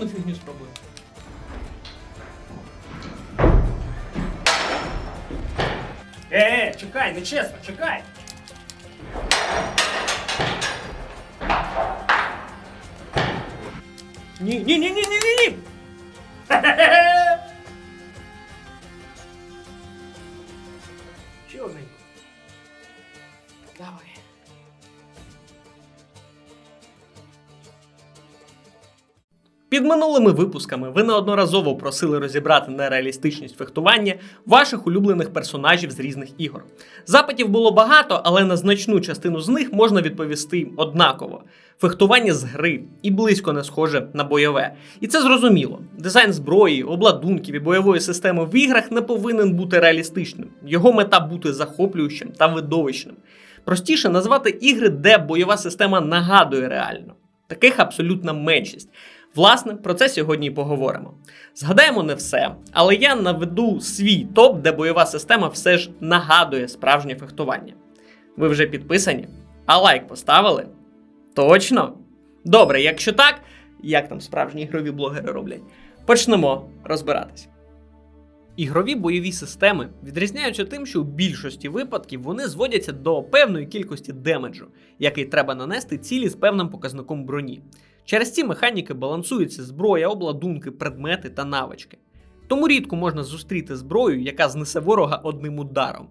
Чекай, дай одну фігню спробую. Е, чекай, нечесно, чекай. Ні, ні, ні, ні, ні, ні, ні. Під минулими випусками ви неодноразово просили розібрати нереалістичність фехтування ваших улюблених персонажів з різних ігор. Запитів було багато, але на значну частину з них можна відповісти однаково: фехтування з гри і близько не схоже на бойове. І це зрозуміло. Дизайн зброї, обладунків і бойової системи в іграх не повинен бути реалістичним. Його мета бути захоплюючим та видовищним. Простіше назвати ігри, де бойова система нагадує реально. Таких абсолютна меншість. Власне, про це сьогодні і поговоримо. Згадаємо не все, але я наведу свій топ, де бойова система все ж нагадує справжнє фехтування. Ви вже підписані? А лайк поставили? Точно? Добре, якщо так, як там справжні ігрові блогери роблять, почнемо розбиратись. Ігрові бойові системи відрізняються тим, що у більшості випадків вони зводяться до певної кількості демеджу, який треба нанести цілі з певним показником броні. Через ці механіки балансуються зброя, обладунки, предмети та навички. Тому рідко можна зустріти зброю, яка знесе ворога одним ударом.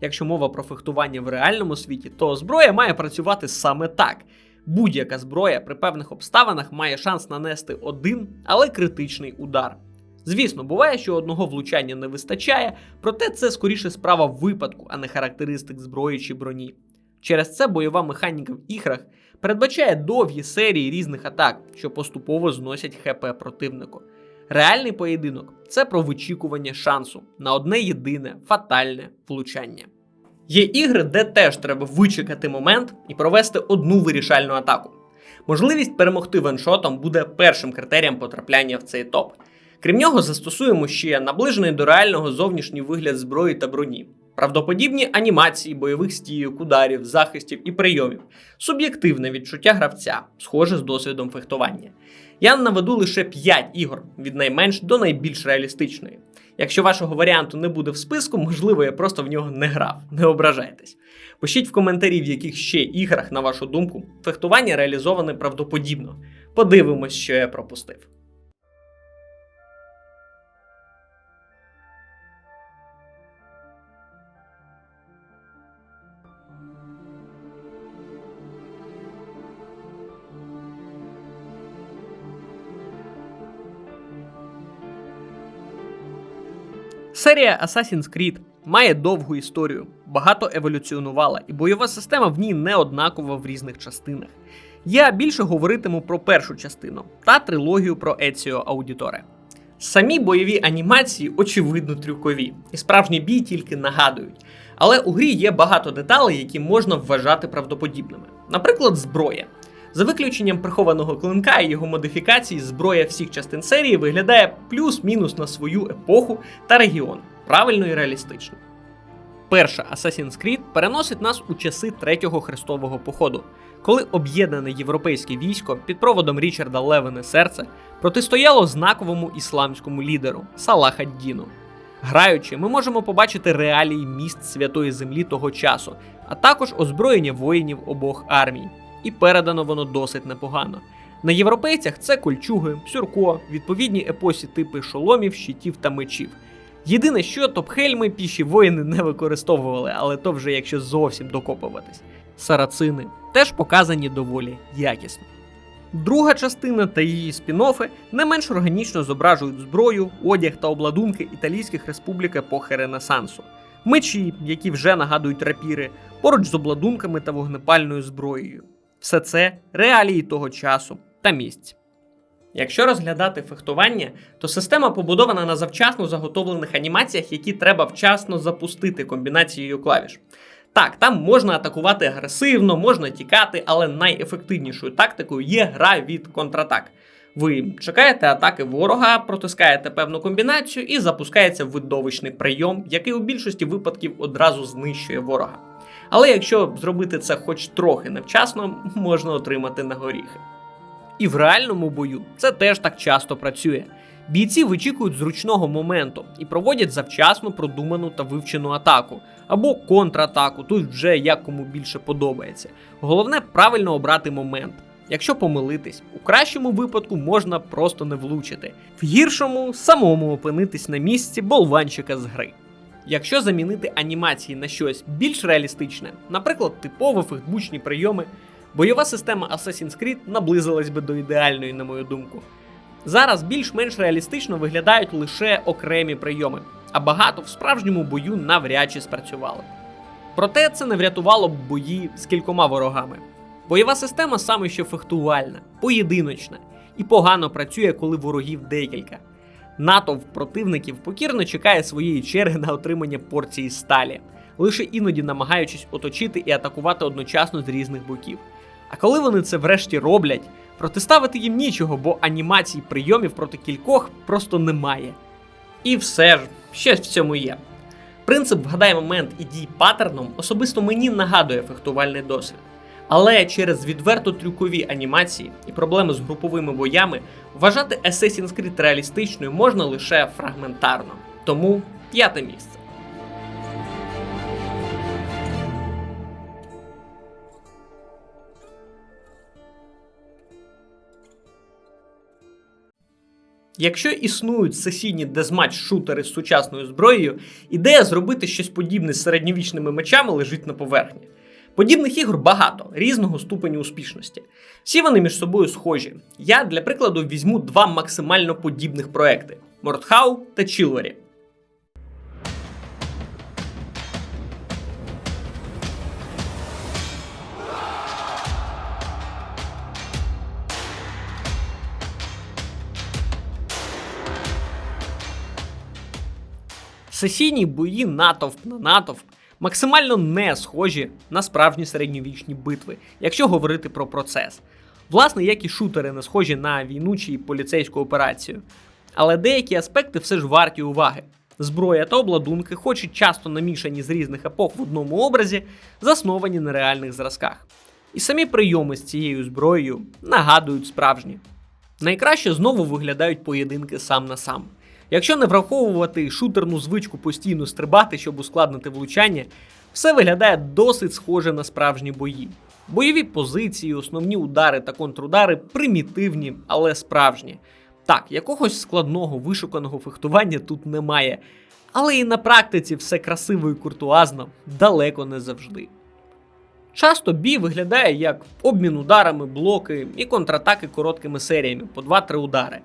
Якщо мова про фехтування в реальному світі, то зброя має працювати саме так. Будь-яка зброя при певних обставинах має шанс нанести один, але критичний удар. Звісно, буває, що одного влучання не вистачає, проте це скоріше справа випадку, а не характеристик зброї чи броні. Через це бойова механіка в іграх передбачає довгі серії різних атак, що поступово зносять ХП противнику. Реальний поєдинок це про вичікування шансу на одне єдине фатальне влучання. Є ігри, де теж треба вичекати момент і провести одну вирішальну атаку. Можливість перемогти ваншотом буде першим критерієм потрапляння в цей топ. Крім нього, застосуємо ще наближений до реального зовнішній вигляд зброї та броні, правдоподібні анімації бойових стійок, ударів, захистів і прийомів, суб'єктивне відчуття гравця, схоже з досвідом фехтування. Я наведу лише 5 ігор від найменш до найбільш реалістичної. Якщо вашого варіанту не буде в списку, можливо, я просто в нього не грав, не ображайтесь. Пишіть в коментарі, в яких ще іграх, на вашу думку, фехтування реалізоване правдоподібно. Подивимось, що я пропустив. Серія Assassin's Creed має довгу історію, багато еволюціонувала, і бойова система в ній не однакова в різних частинах. Я більше говоритиму про першу частину та трилогію про Еціо Аудіторе. Самі бойові анімації очевидно трюкові, і справжній бій тільки нагадують. Але у грі є багато деталей, які можна вважати правдоподібними. Наприклад, зброя. За виключенням прихованого клинка і його модифікацій, зброя всіх частин серії виглядає плюс-мінус на свою епоху та регіон, правильно і реалістично. Перша Assassin's Creed переносить нас у часи третього хрестового походу, коли об'єднане європейське військо під проводом Річарда Левене Серце протистояло знаковому ісламському лідеру Салаха Діну. Граючи, ми можемо побачити реалії міст святої землі того часу, а також озброєння воїнів обох армій. І передано воно досить непогано. На європейцях це кольчуги, сюрко, відповідні епосі типи шоломів, щитів та мечів. Єдине, що топхельми піші воїни не використовували, але то вже якщо зовсім докопуватись. Сарацини теж показані доволі якісно. Друга частина та її спін-оффи не менш органічно зображують зброю, одяг та обладунки італійських республік епохи Ренесансу, мечі, які вже нагадують рапіри, поруч з обладунками та вогнепальною зброєю. Все це реалії того часу та місць. Якщо розглядати фехтування, то система побудована на завчасно заготовлених анімаціях, які треба вчасно запустити комбінацією клавіш. Так, там можна атакувати агресивно, можна тікати, але найефективнішою тактикою є гра від контратак. Ви чекаєте атаки ворога, протискаєте певну комбінацію і запускається видовищний прийом, який у більшості випадків одразу знищує ворога. Але якщо зробити це хоч трохи невчасно, можна отримати на горіхи. І в реальному бою це теж так часто працює. Бійці вичікують зручного моменту і проводять завчасно продуману та вивчену атаку або контратаку, тут вже як кому більше подобається. Головне правильно обрати момент. Якщо помилитись, у кращому випадку можна просто не влучити, в гіршому самому опинитись на місці болванчика з гри. Якщо замінити анімації на щось більш реалістичне, наприклад, типові фехтбучні прийоми, бойова система Assassin's Creed наблизилась би до ідеальної, на мою думку. Зараз більш-менш реалістично виглядають лише окремі прийоми, а багато в справжньому бою навряд чи спрацювали. Проте це не врятувало б бої з кількома ворогами. Бойова система саме що фехтувальна, поєдиночна і погано працює, коли ворогів декілька. Натовп противників покірно чекає своєї черги на отримання порції сталі, лише іноді намагаючись оточити і атакувати одночасно з різних боків. А коли вони це врешті роблять, протиставити їм нічого, бо анімацій прийомів проти кількох просто немає. І все ж, щось в цьому є. Принцип вгадай момент і дій паттерном особисто мені нагадує фехтувальний досвід. Але через відверто трюкові анімації і проблеми з груповими боями вважати Assassin's Creed реалістичною можна лише фрагментарно. Тому п'яте місце. Якщо існують сесійні дезматч-шутери з сучасною зброєю, ідея зробити щось подібне з середньовічними мечами лежить на поверхні. Подібних ігор багато, різного ступеню успішності. Всі вони між собою схожі. Я для прикладу візьму два максимально подібних проекти: Мортхау та Чілвері. Сесійні бої натовп на натовп максимально не схожі на справжні середньовічні битви, якщо говорити про процес. Власне, як і шутери не схожі на війну чи поліцейську операцію. Але деякі аспекти все ж варті уваги. Зброя та обладунки, хоч і часто намішані з різних епох в одному образі, засновані на реальних зразках. І самі прийоми з цією зброєю нагадують справжні. Найкраще знову виглядають поєдинки сам на сам. Якщо не враховувати шутерну звичку постійно стрибати, щоб ускладнити влучання, все виглядає досить схоже на справжні бої. Бойові позиції, основні удари та контрудари примітивні, але справжні. Так, якогось складного вишуканого фехтування тут немає, але і на практиці все красиво і куртуазно далеко не завжди. Часто бій виглядає як обмін ударами, блоки і контратаки короткими серіями по 2-3 удари.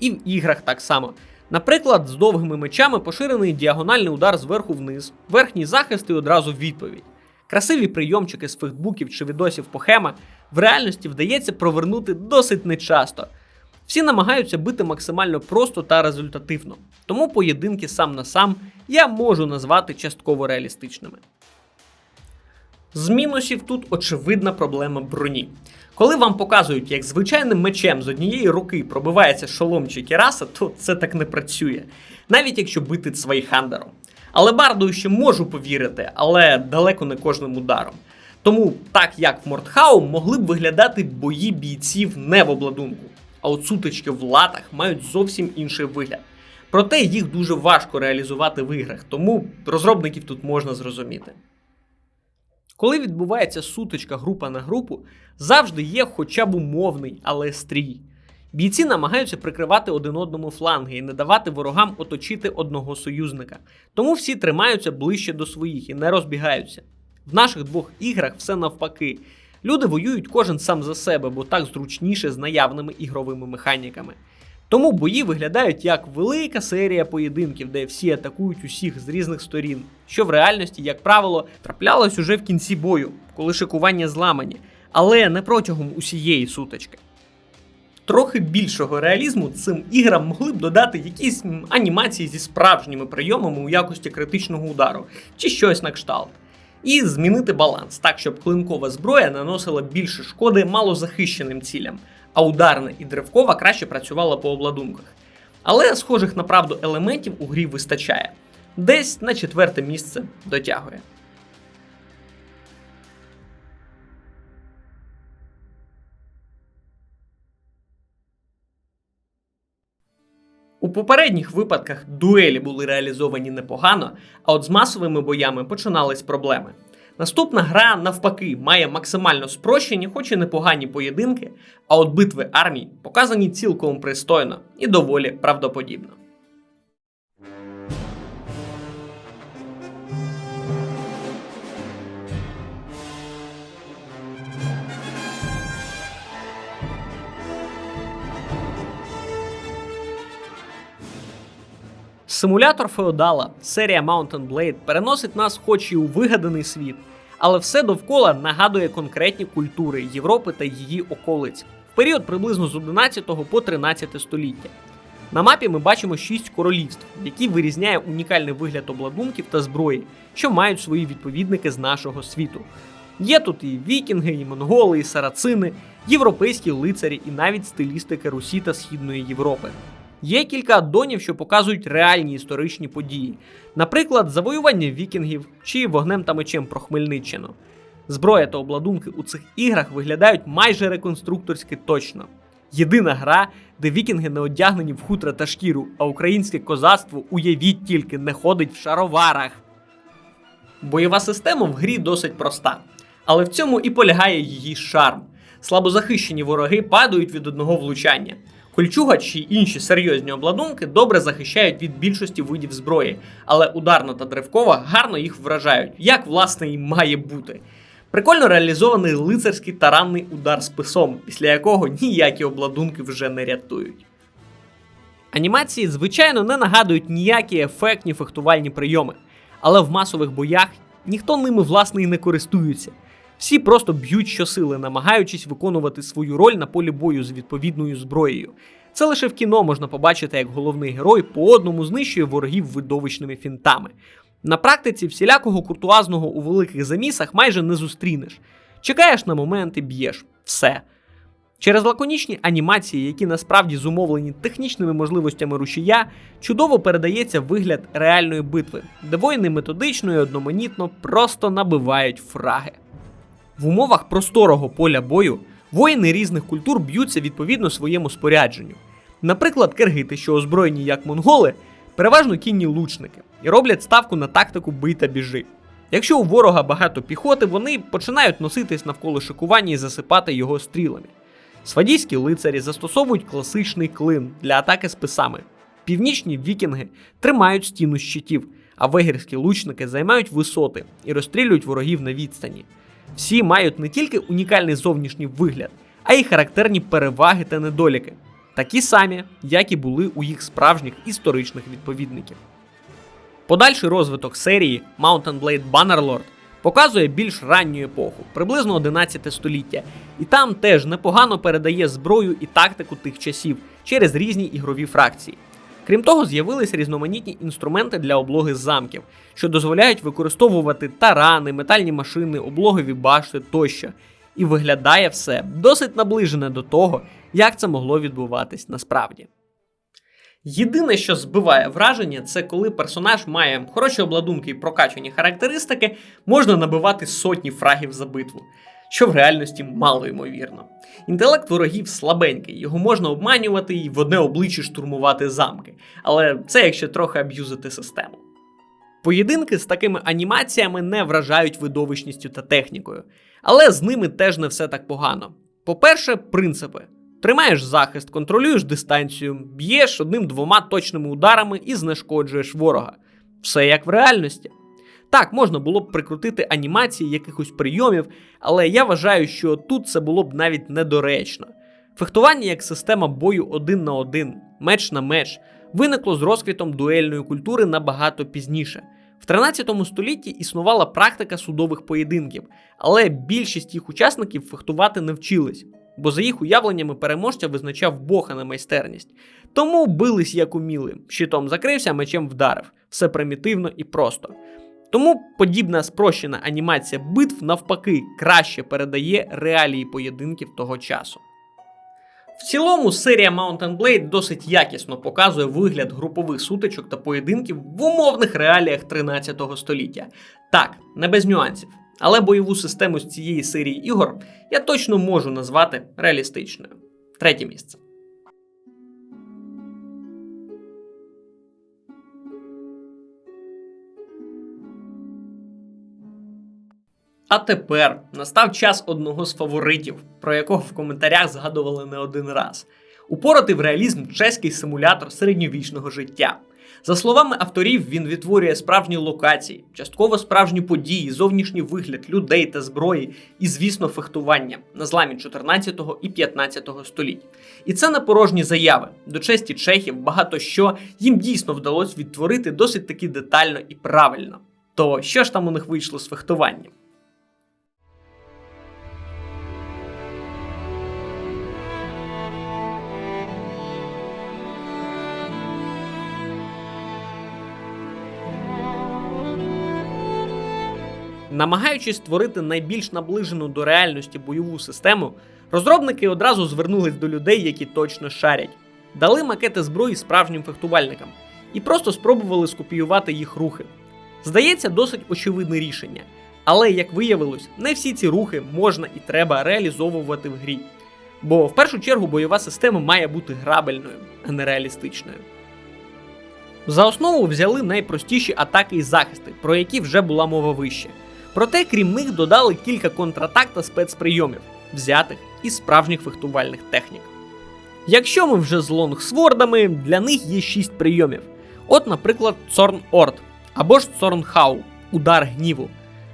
І в іграх так само. Наприклад, з довгими мечами поширений діагональний удар зверху вниз, верхній захист і одразу відповідь. Красиві прийомчики з фейсбуків чи відосів по хема в реальності вдається провернути досить нечасто. Всі намагаються бити максимально просто та результативно, тому поєдинки сам на сам я можу назвати частково реалістичними. З мінусів тут очевидна проблема броні. Коли вам показують, як звичайним мечем з однієї руки пробивається шолом чи кіраса, то це так не працює, навіть якщо бити свайхандером. Але бардою ще можу повірити, але далеко не кожним ударом. Тому, так як в Мортхау, могли б виглядати бої бійців не в обладунку, а от сутички в латах мають зовсім інший вигляд. Проте їх дуже важко реалізувати в іграх, тому розробників тут можна зрозуміти. Коли відбувається сутичка група на групу, завжди є хоча б умовний, але стрій. Бійці намагаються прикривати один одному фланги і не давати ворогам оточити одного союзника. Тому всі тримаються ближче до своїх і не розбігаються. В наших двох іграх все навпаки. Люди воюють кожен сам за себе, бо так зручніше з наявними ігровими механіками. Тому бої виглядають як велика серія поєдинків, де всі атакують усіх з різних сторін, що в реальності, як правило, траплялось уже в кінці бою, коли шикування зламані, але не протягом усієї сутички. Трохи більшого реалізму цим іграм могли б додати якісь анімації зі справжніми прийомами у якості критичного удару чи щось на кшталт. І змінити баланс так, щоб клинкова зброя наносила більше шкоди малозахищеним цілям, а ударна і древкова краще працювала по обладунках. Але схожих на правду елементів у грі вистачає десь на четверте місце дотягує. У попередніх випадках дуелі були реалізовані непогано, а от з масовими боями починались проблеми. Наступна гра, навпаки, має максимально спрощені, хоч і непогані поєдинки, а от битви армій показані цілком пристойно і доволі правдоподібно. Симулятор Феодала, серія Mountain Blade переносить нас хоч і у вигаданий світ, але все довкола нагадує конкретні культури Європи та її околиць в період приблизно з 11 по 13 століття. На мапі ми бачимо шість королівств, які вирізняє унікальний вигляд обладунків та зброї, що мають свої відповідники з нашого світу. Є тут і вікінги, і монголи, і сарацини, європейські лицарі, і навіть стилістики Русі та Східної Європи. Є кілька аддонів, що показують реальні історичні події, наприклад, завоювання вікінгів чи вогнем та мечем про Хмельниччину. Зброя та обладунки у цих іграх виглядають майже реконструкторськи точно. Єдина гра, де вікінги не одягнені в хутра та шкіру, а українське козацтво, уявіть тільки, не ходить в шароварах. Бойова система в грі досить проста, але в цьому і полягає її шарм. Слабозахищені вороги падають від одного влучання. Кольчуга чи інші серйозні обладунки добре захищають від більшості видів зброї, але ударна та древкова гарно їх вражають, як власне і має бути. Прикольно реалізований лицарський таранний удар списом, після якого ніякі обладунки вже не рятують. Анімації, звичайно, не нагадують ніякі ефектні фехтувальні прийоми, але в масових боях ніхто ними власне і не користується. Всі просто б'ють щосили, намагаючись виконувати свою роль на полі бою з відповідною зброєю. Це лише в кіно можна побачити, як головний герой по одному знищує ворогів видовищними фінтами. На практиці всілякого куртуазного у великих замісах майже не зустрінеш. Чекаєш на момент і б'єш. Все. Через лаконічні анімації, які насправді зумовлені технічними можливостями рушія, чудово передається вигляд реальної битви, де воїни методично і одноманітно просто набивають фраги. В умовах просторого поля бою воїни різних культур б'ються відповідно своєму спорядженню. Наприклад, киргити, що озброєні як монголи, переважно кінні лучники і роблять ставку на тактику бий та біжи. Якщо у ворога багато піхоти, вони починають носитись навколо шикування і засипати його стрілами. Свадійські лицарі застосовують класичний клин для атаки списами. Північні вікінги тримають стіну щитів, а вегерські лучники займають висоти і розстрілюють ворогів на відстані. Всі мають не тільки унікальний зовнішній вигляд, а й характерні переваги та недоліки, такі самі, як і були у їх справжніх історичних відповідників. Подальший розвиток серії Mountain Blade Bannerlord показує більш ранню епоху, приблизно 11 століття, і там теж непогано передає зброю і тактику тих часів через різні ігрові фракції. Крім того, з'явились різноманітні інструменти для облоги замків, що дозволяють використовувати тарани, метальні машини, облогові башти тощо. І виглядає все досить наближене до того, як це могло відбуватись насправді. Єдине, що збиває враження, це коли персонаж має хороші обладунки і прокачані характеристики, можна набивати сотні фрагів за битву, що в реальності мало ймовірно. Інтелект ворогів слабенький, його можна обманювати і в одне обличчя штурмувати замки, але це якщо трохи аб'юзити систему. Поєдинки з такими анімаціями не вражають видовищністю та технікою, але з ними теж не все так погано. По-перше, принципи. Тримаєш захист, контролюєш дистанцію, б'єш одним-двома точними ударами і знешкоджуєш ворога. Все як в реальності. Так, можна було б прикрутити анімації якихось прийомів, але я вважаю, що тут це було б навіть недоречно. Фехтування як система бою один на один, меч на меч, виникло з розквітом дуельної культури набагато пізніше. В 13 столітті існувала практика судових поєдинків, але більшість їх учасників фехтувати не вчились, бо за їх уявленнями переможця визначав Бог, а не майстерність. Тому бились як уміли, щитом закрився, мечем вдарив. Все примітивно і просто. Тому подібна спрощена анімація битв навпаки краще передає реалії поєдинків того часу. В цілому серія Mountain Blade досить якісно показує вигляд групових сутичок та поєдинків в умовних реаліях 13 століття. Так, не без нюансів. Але бойову систему з цієї серії ігор я точно можу назвати реалістичною. Третє місце. А тепер настав час одного з фаворитів, про якого в коментарях згадували не один раз. Упоротий в реалізм чеський симулятор середньовічного життя. За словами авторів, він відтворює справжні локації, частково справжні події, зовнішній вигляд людей та зброї, і, звісно, фехтування на зламі 14 і 15 століть. І це не порожні заяви. До честі чехів багато що їм дійсно вдалося відтворити досить таки детально і правильно. То що ж там у них вийшло з фехтуванням? Намагаючись створити найбільш наближену до реальності бойову систему, розробники одразу звернулись до людей, які точно шарять, дали макети зброї справжнім фехтувальникам і просто спробували скопіювати їх рухи. Здається, досить очевидне рішення, але як виявилось, не всі ці рухи можна і треба реалізовувати в грі. Бо в першу чергу бойова система має бути грабельною, а не реалістичною. За основу взяли найпростіші атаки і захисти, про які вже була мова вище. Проте, крім них, додали кілька контратак та спецприйомів, взятих із справжніх фехтувальних технік. Якщо ми вже з лонгсвордами, для них є 6 прийомів. От, наприклад, Цорн Орд або ж Цорнхау удар гніву,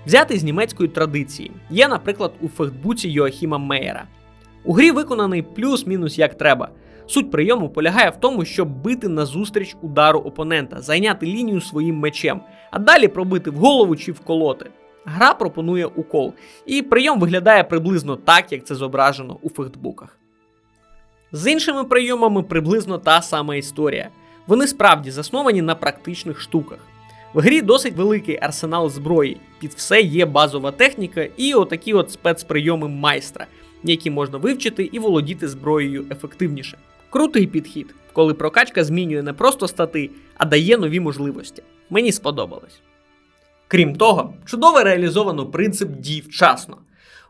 взятий з німецької традиції. Є, наприклад, у фехтбуці Йоахіма Мейера. У грі виконаний плюс-мінус як треба. Суть прийому полягає в тому, щоб бити назустріч удару опонента, зайняти лінію своїм мечем, а далі пробити в голову чи вколоти. Гра пропонує укол, і прийом виглядає приблизно так, як це зображено у фехтбуках. З іншими прийомами приблизно та сама історія. Вони справді засновані на практичних штуках. В грі досить великий арсенал зброї, під все є базова техніка і отакі от спецприйоми майстра, які можна вивчити і володіти зброєю ефективніше. Крутий підхід, коли прокачка змінює не просто стати, а дає нові можливості. Мені сподобалось. Крім того, чудово реалізовано принцип дій вчасно.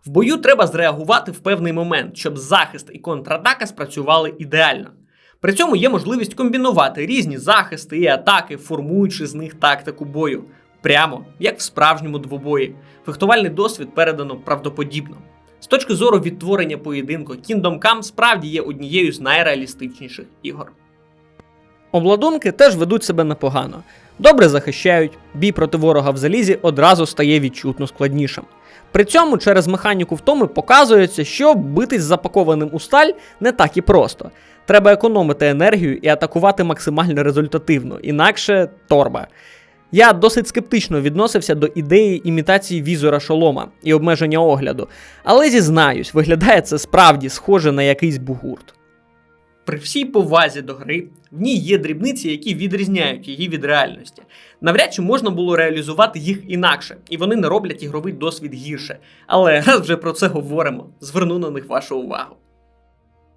В бою треба зреагувати в певний момент, щоб захист і контратака спрацювали ідеально. При цьому є можливість комбінувати різні захисти і атаки, формуючи з них тактику бою, прямо як в справжньому двобої. Фехтувальний досвід передано правдоподібно. З точки зору відтворення поєдинку, Kingdom Come справді є однією з найреалістичніших ігор. Обладунки теж ведуть себе непогано. Добре захищають, бій проти ворога в залізі одразу стає відчутно складнішим. При цьому через механіку втоми показується, що битись запакованим у сталь не так і просто. Треба економити енергію і атакувати максимально результативно, інакше торба. Я досить скептично відносився до ідеї імітації візора шолома і обмеження огляду, але зізнаюсь, виглядає це справді схоже на якийсь бугурт. При всій повазі до гри в ній є дрібниці, які відрізняють її від реальності. Навряд чи можна було реалізувати їх інакше, і вони не роблять ігровий досвід гірше. Але раз вже про це говоримо, зверну на них вашу увагу.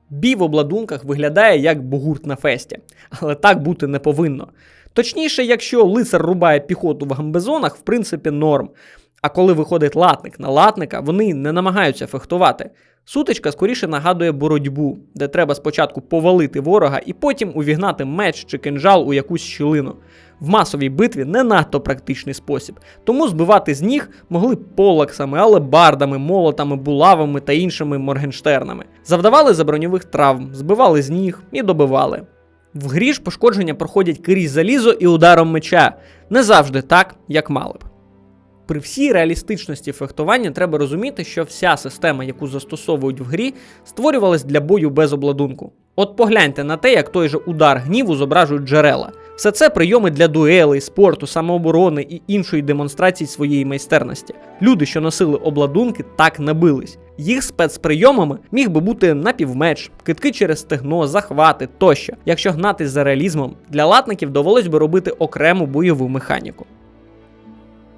Бій в обладунках виглядає як бугурт на фесті, але так бути не повинно. Точніше, якщо лицар рубає піхоту в гамбезонах, в принципі, норм. А коли виходить латник на латника, вони не намагаються фехтувати. Сутичка скоріше нагадує боротьбу, де треба спочатку повалити ворога і потім увігнати меч чи кинжал у якусь щілину. В масовій битві не надто практичний спосіб, тому збивати з ніг могли полаксами, алебардами, молотами, булавами та іншими моргенштернами. Завдавали заброньових травм, збивали з ніг і добивали. В грі ж пошкодження проходять крізь залізо і ударом меча, не завжди так, як мали б. При всій реалістичності фехтування треба розуміти, що вся система, яку застосовують в грі, створювалась для бою без обладунку. От погляньте на те, як той же удар гніву зображують джерела. Все це прийоми для дуелей, спорту, самооборони і іншої демонстрації своєї майстерності. Люди, що носили обладунки, так не бились. Їх спецприйомами міг би бути напівмеч, китки через стегно, захвати тощо. Якщо гнатись за реалізмом, для латників довелось би робити окрему бойову механіку.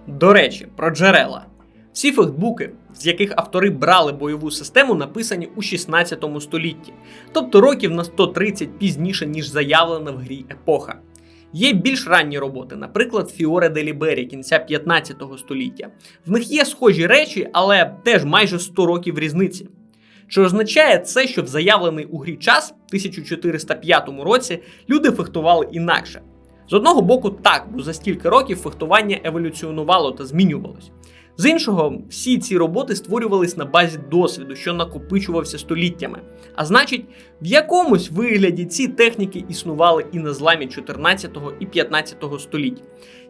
До речі, про джерела. Всі фехтбуки, з яких автори брали бойову систему, написані у 16 столітті, тобто років на 130 пізніше, ніж заявлена в грі епоха. Є більш ранні роботи, наприклад, Фіоре де Лібері кінця 15 століття. В них є схожі речі, але теж майже 100 років різниці. Чи означає це, що в заявлений у грі час, 1405 році, люди фехтували інакше? З одного боку, так, бо за стільки років фехтування еволюціонувало та змінювалось. З іншого, всі ці роботи створювались на базі досвіду, що накопичувався століттями. А значить, в якомусь вигляді ці техніки існували і на зламі 14 і 15 століть.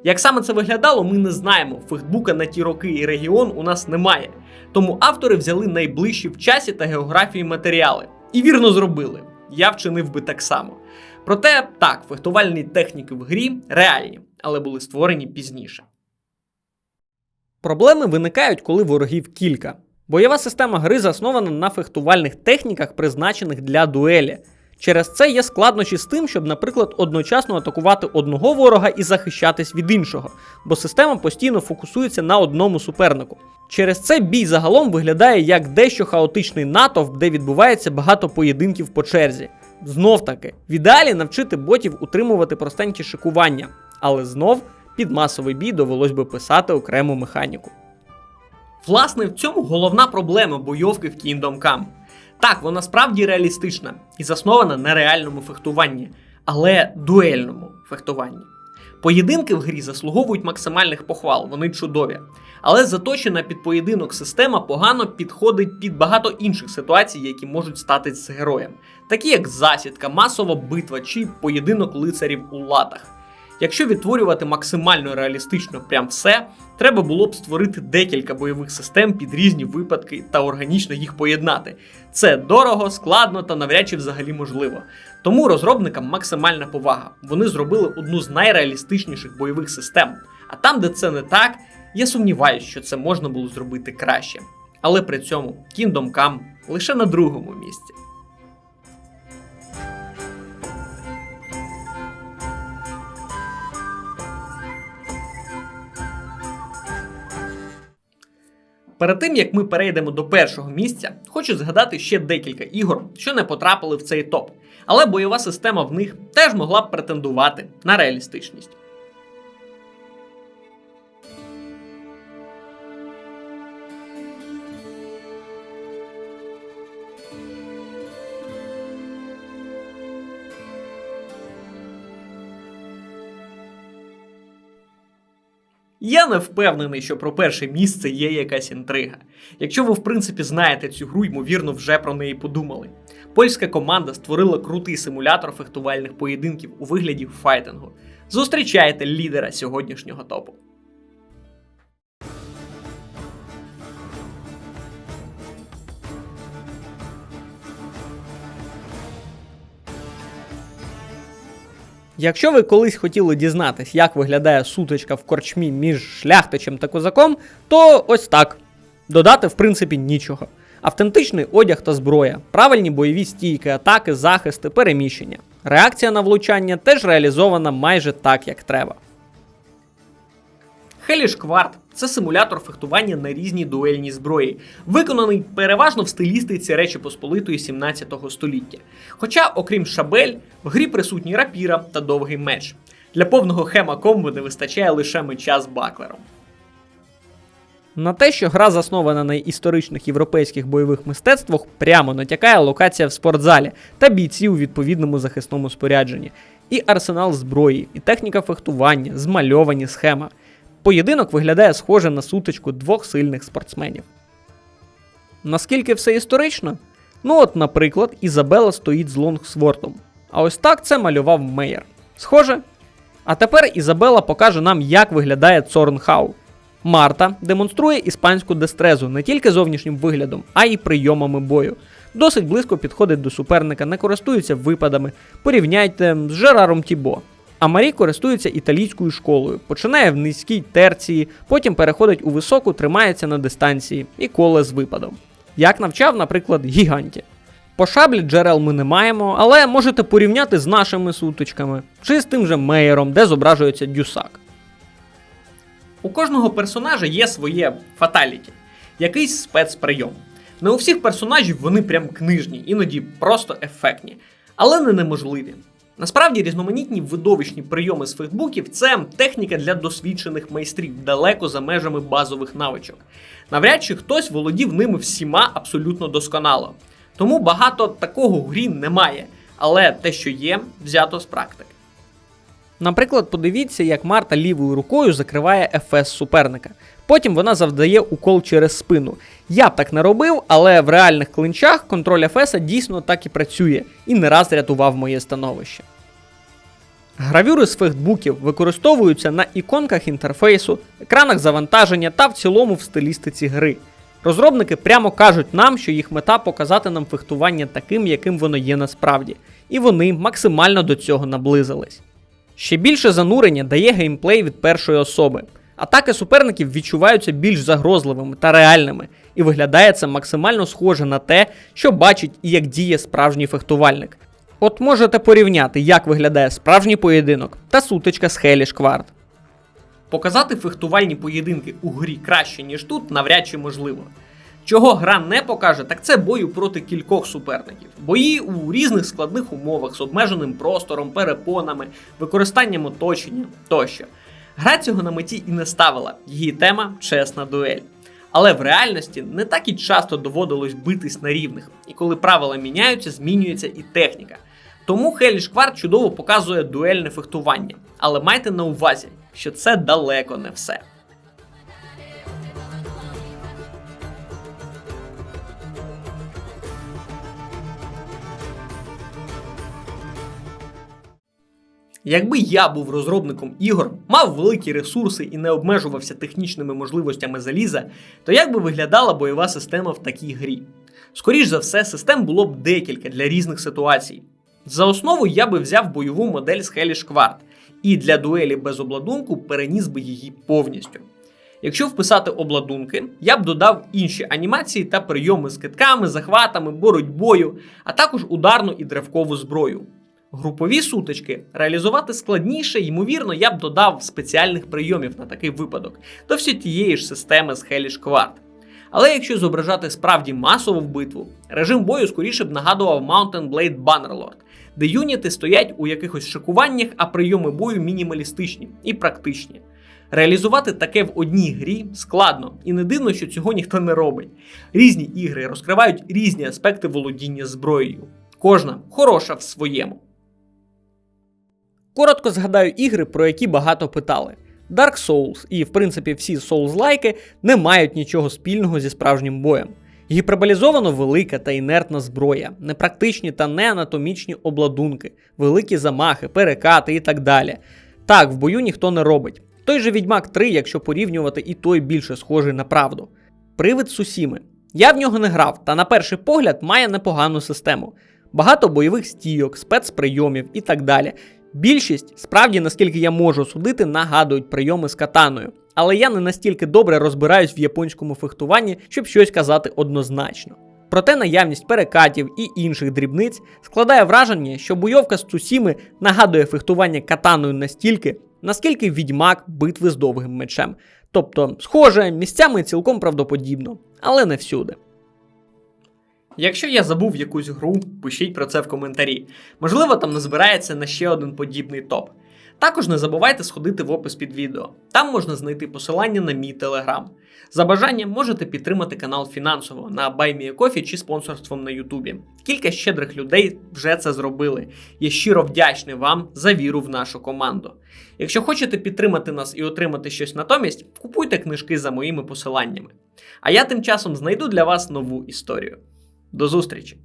Як саме це виглядало, ми не знаємо. Фейсбука на ті роки і регіон у нас немає. Тому автори взяли найближчі в часі та географії матеріали. І вірно зробили. Я вчинив би так само. Проте так, фехтувальні техніки в грі реальні, але були створені пізніше. Проблеми виникають, коли ворогів кілька. Бойова система гри заснована на фехтувальних техніках, призначених для дуелі. Через це є складнощі з тим, щоб, наприклад, одночасно атакувати одного ворога і захищатись від іншого, бо система постійно фокусується на одному супернику. Через це бій загалом виглядає як дещо хаотичний натовп, де відбувається багато поєдинків по черзі. Знов таки, в ідеалі навчити ботів утримувати простенькі шикування, але знов під масовий бій довелось би писати окрему механіку. Власне, в цьому головна проблема бойовки в Kingdom Come. Так, вона справді реалістична і заснована на реальному фехтуванні, але дуельному фехтуванні. Поєдинки в грі заслуговують максимальних похвал, вони чудові. Але заточена під поєдинок система погано підходить під багато інших ситуацій, які можуть стати з героєм, такі як засідка, масова битва чи поєдинок лицарів у латах. Якщо відтворювати максимально реалістично прям все, треба було б створити декілька бойових систем під різні випадки та органічно їх поєднати. Це дорого, складно та навряд чи взагалі можливо. Тому розробникам максимальна повага. Вони зробили одну з найреалістичніших бойових систем. А там, де це не так, я сумніваюся, що це можна було зробити краще. Але при цьому Kingdom Come лише на другому місці. Перед тим як ми перейдемо до першого місця, хочу згадати ще декілька ігор, що не потрапили в цей топ. Але бойова система в них теж могла б претендувати на реалістичність. Я не впевнений, що про перше місце є якась інтрига. Якщо ви в принципі знаєте цю гру, ймовірно, вже про неї подумали. Польська команда створила крутий симулятор фехтувальних поєдинків у вигляді файтингу. Зустрічайте лідера сьогоднішнього топу. Якщо ви колись хотіли дізнатись, як виглядає сутичка в корчмі між шляхтичем та козаком, то ось так. Додати, в принципі, нічого. Автентичний одяг та зброя, правильні бойові стійки, атаки, захисти, переміщення. Реакція на влучання теж реалізована майже так, як треба. Хеліш Кварт це симулятор фехтування на різній дуельній зброї, виконаний переважно в стилістиці Речі Посполитої 17 століття. Хоча, окрім шабель, в грі присутні рапіра та довгий меч. Для повного хема комбо не вистачає лише меча з баклером. На те, що гра заснована на історичних європейських бойових мистецтвах, прямо натякає локація в спортзалі та бійці у відповідному захисному спорядженні, і арсенал зброї, і техніка фехтування, змальовані схема. Поєдинок виглядає схоже на сутичку двох сильних спортсменів. Наскільки все історично? Ну от, наприклад, Ізабела стоїть з лонгсвортом. А ось так це малював Мейер. Схоже? А тепер Ізабела покаже нам, як виглядає Цорнхау. Марта демонструє іспанську дестрезу не тільки зовнішнім виглядом, а й прийомами бою. Досить близько підходить до суперника, не користується випадами. Порівняйте з Жераром Тібо. А Марі користується італійською школою, починає в низькій терції, потім переходить у високу, тримається на дистанції і коле з випадом. Як навчав, наприклад, гіганті. По шаблі джерел ми не маємо, але можете порівняти з нашими сутичками, чи з тим же меєром, де зображується дюсак. У кожного персонажа є своє фаталіті, якийсь спецприйом. Не у всіх персонажів вони прям книжні, іноді просто ефектні, але не неможливі. Насправді різноманітні видовищні прийоми з фейсбуків це техніка для досвідчених майстрів далеко за межами базових навичок. Навряд чи хтось володів ними всіма абсолютно досконало. Тому багато такого в грі немає, але те, що є, взято з практики. Наприклад, подивіться, як Марта лівою рукою закриває ефес суперника. Потім вона завдає укол через спину. Я б так не робив, але в реальних клинчах контроль ефеса дійсно так і працює і не раз рятував моє становище. Гравюри з фехтбуків використовуються на іконках інтерфейсу, екранах завантаження та в цілому в стилістиці гри. Розробники прямо кажуть нам, що їх мета показати нам фехтування таким, яким воно є насправді, і вони максимально до цього наблизились. Ще більше занурення дає геймплей від першої особи. Атаки суперників відчуваються більш загрозливими та реальними, і виглядає це максимально схоже на те, що бачить і як діє справжній фехтувальник. От можете порівняти, як виглядає справжній поєдинок та сутичка з Хелі Шкварт. Показати фехтувальні поєдинки у грі краще, ніж тут, навряд чи можливо. Чого гра не покаже, так це бою проти кількох суперників. Бої у різних складних умовах з обмеженим простором, перепонами, використанням оточення тощо. Гра цього на меті і не ставила. Її тема чесна дуель. Але в реальності не так і часто доводилось битись на рівних, і коли правила міняються, змінюється і техніка. Тому Хелі Шкварт чудово показує дуельне фехтування. Але майте на увазі, що це далеко не все. Якби я був розробником ігор, мав великі ресурси і не обмежувався технічними можливостями заліза, то як би виглядала бойова система в такій грі? Скоріш за все, систем було б декілька для різних ситуацій. За основу я би взяв бойову модель з Hellish Quart і для дуелі без обладунку переніс би її повністю. Якщо вписати обладунки, я б додав інші анімації та прийоми з китками, захватами, боротьбою, а також ударну і древкову зброю. Групові сутички реалізувати складніше, ймовірно, я б додав спеціальних прийомів на такий випадок до всі тієї ж системи з Hellish Quart. Але якщо зображати справді масову битву, режим бою скоріше б нагадував Mountain Blade Bannerlord, де юніти стоять у якихось шикуваннях, а прийоми бою мінімалістичні і практичні. Реалізувати таке в одній грі складно, і не дивно, що цього ніхто не робить. Різні ігри розкривають різні аспекти володіння зброєю. Кожна хороша в своєму. Коротко згадаю ігри, про які багато питали. Dark Souls і, в принципі, всі Souls-лайки не мають нічого спільного зі справжнім боєм. Гіперболізовано велика та інертна зброя, непрактичні та неанатомічні обладунки, великі замахи, перекати і так далі. Так, в бою ніхто не робить. Той же Відьмак 3, якщо порівнювати, і той більше схожий на правду. Привид Сусіми. Я в нього не грав, та на перший погляд має непогану систему. Багато бойових стійок, спецприйомів і так далі. Більшість, справді, наскільки я можу судити, нагадують прийоми з катаною. Але я не настільки добре розбираюсь в японському фехтуванні, щоб щось казати однозначно. Проте наявність перекатів і інших дрібниць складає враження, що бойовка з Цусіми нагадує фехтування катаною настільки, наскільки відьмак битви з довгим мечем. Тобто, схоже, місцями цілком правдоподібно, але не всюди. Якщо я забув якусь гру, пишіть про це в коментарі. Можливо, там назбирається на ще один подібний топ. Також не забувайте сходити в опис під відео. Там можна знайти посилання на мій телеграм. За бажанням можете підтримати канал фінансово на BuyMeACoffee чи спонсорством на Ютубі. Кілька щедрих людей вже це зробили. Я щиро вдячний вам за віру в нашу команду. Якщо хочете підтримати нас і отримати щось натомість, купуйте книжки за моїми посиланнями. А я тим часом знайду для вас нову історію. До зустрічі!